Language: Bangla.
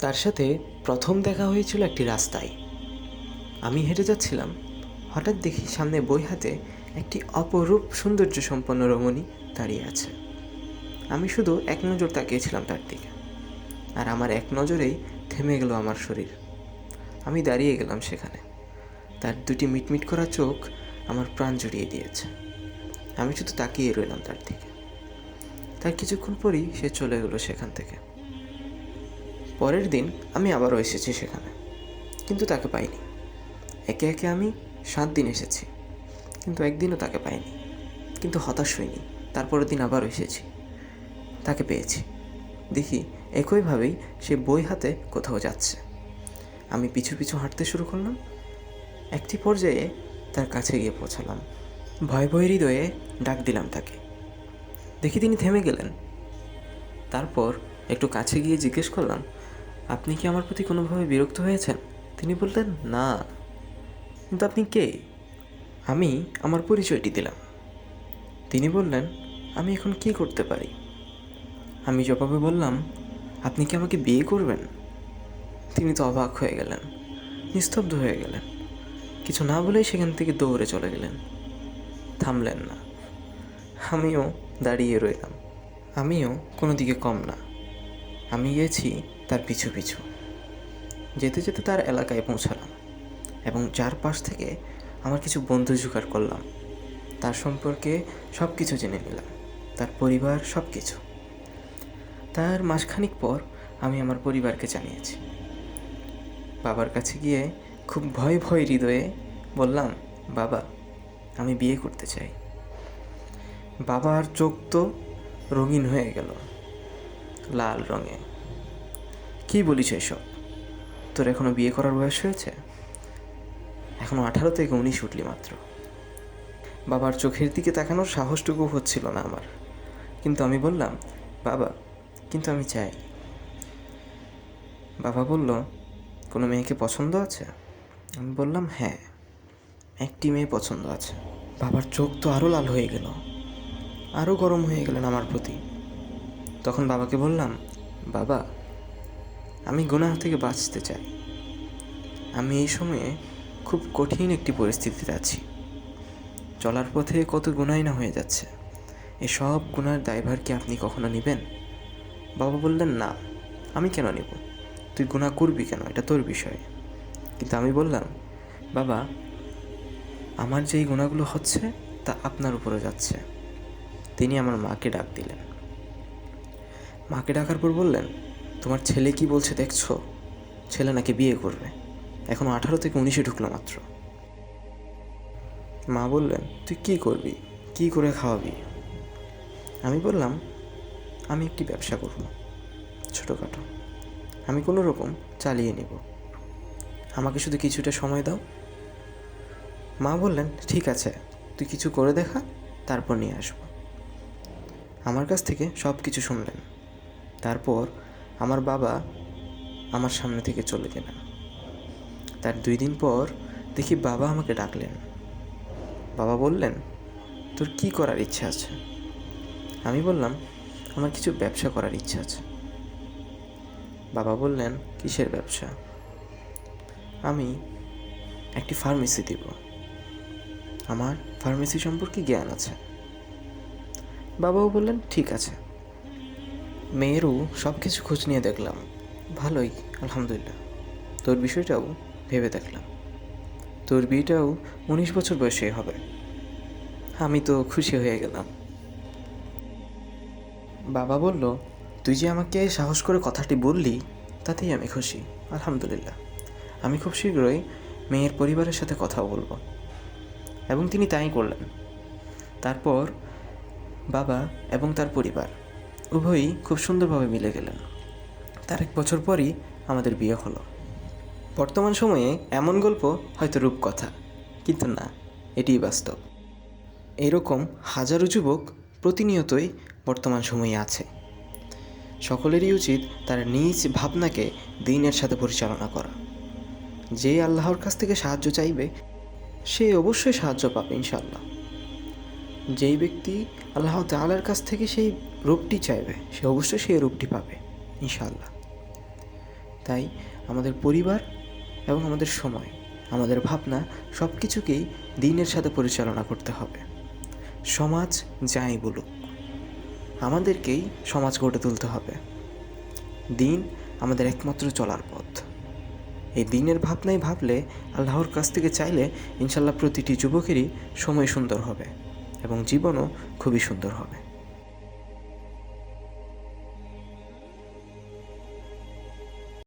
তার সাথে প্রথম দেখা হয়েছিল একটি রাস্তায়। আমি হেঁটে যাচ্ছিলাম। হঠাৎ দেখি সামনে বই হাতে একটি অপরূপ সৌন্দর্য সম্পন্ন রমণী দাঁড়িয়ে আছে। আমি শুধু এক নজর তাকিয়েছিলাম তার দিকে। আর আমার এক নজরেই থেমে গেল আমার শরীর। আমি দাঁড়িয়ে গেলাম সেখানে। তার দুটি মিটমিট করা চোখ আমার প্রাণ জড়িয়ে দিয়েছে। আমি শুধু তাকিয়ে রইলাম তার দিকে। তার কিছুক্ষণ পরই সে চলে গেলো সেখান থেকে। পরের দিন আমি আবারও এসেছি সেখানে। কিন্তু তাকে পাইনি। একে একে আমি সাত দিন এসেছি, কিন্তু একদিনও তাকে পাইনি। কিন্তু হতাশ হইনি। তারপরের দিন আবারও এসেছি। তাকে পেয়েছি। দেখি, একইভাবেই সে বই হাতে কোথাও যাচ্ছে। আমি পিছু পিছু হাঁটতে শুরু করলাম। একটি পর্যায়ে তার কাছে গিয়ে পৌঁছালাম। ভয় ভয় হৃদয়ে ডাক দিলাম তাকে। দেখি তিনি থেমে গেলেন। তারপর একটু কাছে গিয়ে জিজ্ঞেস করলাম আপনি কি আমার প্রতি কোনোভাবে বিরক্ত হয়েছেন? তিনি বললেন, না। কিন্তু আপনি কে? আমি আমার পরিচয়টি দিলাম। তিনি বললেন, আমি এখন কি করতে পারি? আমি জবাবে বললাম, আপনি কি আমাকে বিয়ে করবেন? তিনি তো অবাক হয়ে গেলেন, নিস্তব্ধ হয়ে গেলেন। কিছু না বলেই সেখান থেকে দৌড়ে চলে গেলেন। থামলেন না। আমিও দাঁড়িয়ে রইলাম। আমিও কোনো দিকে কম না। আমি গিয়েছি তার পিছু পিছু। যেতে যেতে তার এলাকায় পৌঁছালাম এবং চারপাশ থেকে আমার কিছু বন্ধু জোগাড় করলাম। তার সম্পর্কে সব কিছু জেনে নিলাম, তার পরিবার সব কিছু তার মাসখানিক পর আমি আমার পরিবারকে জানিয়েছি। বাবার কাছে গিয়ে খুব ভয় ভয় হৃদয়ে বললাম, বাবা, আমি বিয়ে করতে চাই। বাবার চোখ তো রঙিন হয়ে গেল। লাল রঙে। কি বলিস এসব? তোর এখনও বিয়ে করার বয়স হয়েছে? এখনও আঠারো থেকে উনিশ উঠলি মাত্র। বাবার চোখের দিকে তাকানোর সাহসটুকু হচ্ছিল না আমার। কিন্তু আমি বললাম, বাবা, কিন্তু আমি চাই। বাবা বলল, কোনো মেয়েকে পছন্দ আছে? আমি বললাম হ্যাঁ একটি মেয়ে পছন্দ আছে। বাবার চোখ তো আরও লাল হয়ে গেল। আরও গরম হয়ে গেলেন আমার প্রতি। তখন বাবাকে বললাম, বাবা, আমি গুনাহ থেকে বাঁচতে চাই। আমি এই সময়ে খুব কঠিন একটি পরিস্থিতিতে আছি। চলার পথে কত গুণাই না হয়ে যাচ্ছে। এসব গুনার দায়ভার কি আপনি কখনো নেবেন? বাবা বললেন, না, আমি কেন নেব? তুই গুণা করবি কেন? এটা তোর বিষয়। কিন্তু আমি বললাম, বাবা, আমার যেই গুণাগুলো হচ্ছে তা আপনার উপরে যাচ্ছে। তিনি আমার মাকে ডাক দিলেন। মাকে ডাকার পর বললেন, তোমার ছেলে কি বলছে দেখছ? ছেলে নাকি বিয়ে করবে। এখনও আঠারো থেকে উনিশে ঢুকলো মাত্র। মা বললেন, তুই কি করবি? কি করে খাওয়াবি? আমি বললাম, আমি একটি ব্যবসা করব, ছোটোখাটো। আমি কোনো রকম চালিয়ে নেব। আমাকে শুধু কিছুটা সময় দাও। মা বললেন, ঠিক আছে, তুই কিছু করে দেখা, তারপর নিয়ে আসব। আমার কাছ থেকে সব কিছু শুনলেন। তারপর আমার বাবা আমার সামনে থেকে চলে গেলেন। তার দুই দিন পর দেখি বাবা আমাকে ডাকলেন। বাবা বললেন, তোর কি করার ইচ্ছা আছে? আমি বললাম, আমার কিছু ব্যবসা করার ইচ্ছা আছে। বাবা বললেন, কিসের ব্যবসা? আমি, একটি ফার্মেসি দিব। আমার ফার্মেসি সম্পর্কে জ্ঞান আছে। বাবাও বললেন, ঠিক আছে। মেয়েরও সব কিছু খোঁজ নিয়ে দেখলাম। ভালোই, আলহামদুলিল্লাহ। তোর বিষয়টাও ভেবে দেখলাম। তোর বিয়েটাও উনিশ বছর বয়সে হবে। আমি তো খুশি হয়ে গেলাম। বাবা বলল, তুই যে আমাকে সাহস করে কথাটি বললি, তাতেই আমি খুশি। আলহামদুলিল্লাহ। আমি খুব শীঘ্রই মেয়ের পরিবারের সাথে কথা বলব। এবং তিনি তাই করলেন। তারপর বাবা এবং তার পরিবার উভয়ই খুব সুন্দরভাবে মিলে গেলেন। তার এক বছর পরই আমাদের বিয়ে হলো। বর্তমান সময়ে এমন গল্প হয়তো রূপকথা, কিন্তু না, এটিই বাস্তব। এরকম হাজারো যুবক প্রতিনিয়তই বর্তমান সময়ে আছে। সকলেরই উচিত তার নিজ ভাবনাকে দিনের সাথে পরিচালনা করা। যে আল্লাহর কাছ থেকে সাহায্য চাইবে, সে অবশ্যই সাহায্য পাবে, ইনশাআল্লাহ। যেই ব্যক্তি আল্লাহ তালার কাছ থেকে সেই রূপটি চাইবে, সে অবশ্যই সেই রূপটি পাবে, ইনশাআল্লাহ। তাই আমাদের পরিবার এবং আমাদের সময়, আমাদের ভাবনা সব কিছুকেই দিনের সাথে পরিচালনা করতে হবে। সমাজ যাই বলুক, আমাদেরকেই সমাজ গড়ে তুলতে হবে। দিন আমাদের একমাত্র চলার পথ। এই দিনের ভাবনায় ভাবলে আল্লাহর কাছ থেকে চাইলে ইনশাল্লাহ প্রতিটি যুবকেরই সময় সুন্দর হবে। এবং জীবনও খুবই সুন্দর হবে।